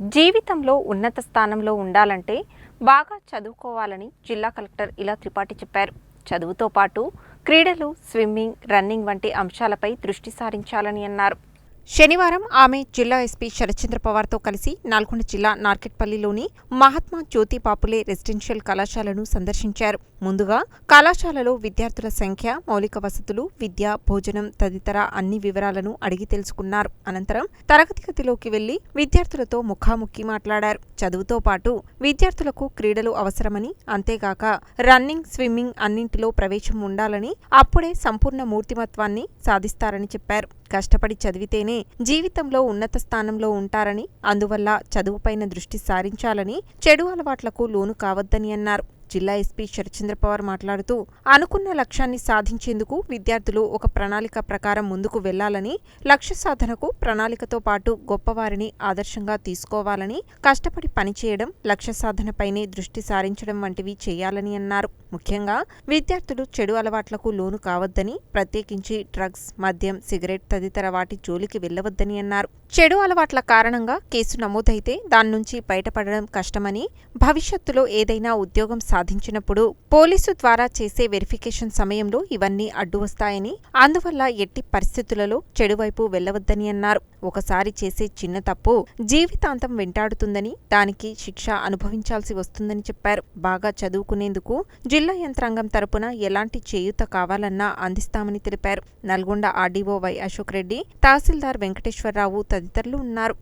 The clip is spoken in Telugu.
జీవితంలో ఉన్నత స్థానంలో ఉండాలంటే బాగా చదువుకోవాలని జిల్లా కలెక్టర్ ఇలా త్రిపాఠి చెప్పారు. చదువుతో పాటు క్రీడలు స్విమ్మింగ్ రన్నింగ్ వంటి అంశాలపై దృష్టి సారించాలని అన్నారు. శనివారం ఆమె జిల్లా ఎస్పీ శరత్చంద్ర పవార్తో కలిసి నల్గొండ జిల్లా నార్కెట్పల్లిలోని మహాత్మా జ్యోతి పాపులే రెసిడెన్షియల్ కళాశాలను సందర్శించారు. ముందుగా కళాశాలలో విద్యార్థుల సంఖ్య మౌలిక వసతులు విద్య భోజనం తదితర అన్ని వివరాలను అడిగి తెలుసుకున్నారు. అనంతరం తరగతి గదిలోకి వెళ్ళి విద్యార్థులతో ముఖాముఖి మాట్లాడారు. చదువుతో పాటు విద్యార్థులకు క్రీడలు అవసరమని అంతేగాక రన్నింగ్ స్విమ్మింగ్ అన్నింటిలో ప్రవేశం ఉండాలని అప్పుడే సంపూర్ణ మూర్తిమత్వాన్ని సాధిస్తారని చెప్పారు. కష్టపడి చదివితేనే జీవితంలో ఉన్నత స్థానంలో ఉంటారని అందువల్ల చదువుపైన దృష్టి సారించాలని చెడు అలవాట్లకు లోను కావద్దని అన్నారు. జిల్లా ఎస్పీ శరచంద్ర పవార్ మాట్లాడుతూ అనుకున్న లక్ష్యాన్ని సాధించేందుకు విద్యార్థులు ఒక ప్రణాళిక ప్రకారం ముందుకు వెళ్ళాలని లక్ష్య సాధనకు ప్రణాళికతో పాటు గొప్పవారిని ఆదర్శంగా తీసుకోవాలని కష్టపడి పనిచేయడం లక్ష్య సాధనపైనే దృష్టి సారించడం వంటివి చేయాలని అన్నారు. ముఖ్యంగా విద్యార్థులు చెడు అలవాట్లకు లోను కావద్దని ప్రత్యేకించి డ్రగ్స్ మద్యం సిగరెట్ తదితర వాటి జోలికి వెళ్ళవద్దని అన్నారు. చెడు అలవాట్ల కారణంగా కేసు నమోదైతే దాని నుంచి బయటపడడం కష్టమని భవిష్యత్తులో ఏదైనా ఉద్యోగం సాధించినప్పుడు పోలీసు ద్వారా చేసే వెరిఫికేషన్ సమయంలో ఇవన్నీ అడ్డు వస్తాయని అందువల్ల ఎట్టి పరిస్థితులలో చెడువైపు వెళ్ళవద్దని అన్నారు. ఒకసారి చేసే చిన్న తప్పు జీవితాంతం వెంటాడుతుందని దానికి శిక్ష అనుభవించాల్సి వస్తుందని చెప్పారు. బాగా చదువుకునేందుకు జిల్లా యంత్రాంగం తరపున ఎలాంటి చేయూత కావాలన్నా అందిస్తామని తెలిపారు. నల్గొండ ఆర్డీఓ వై అశోక్ రెడ్డి తహసీల్దార్ వెంకటేశ్వరరావు తదితరులు ఉన్నారు.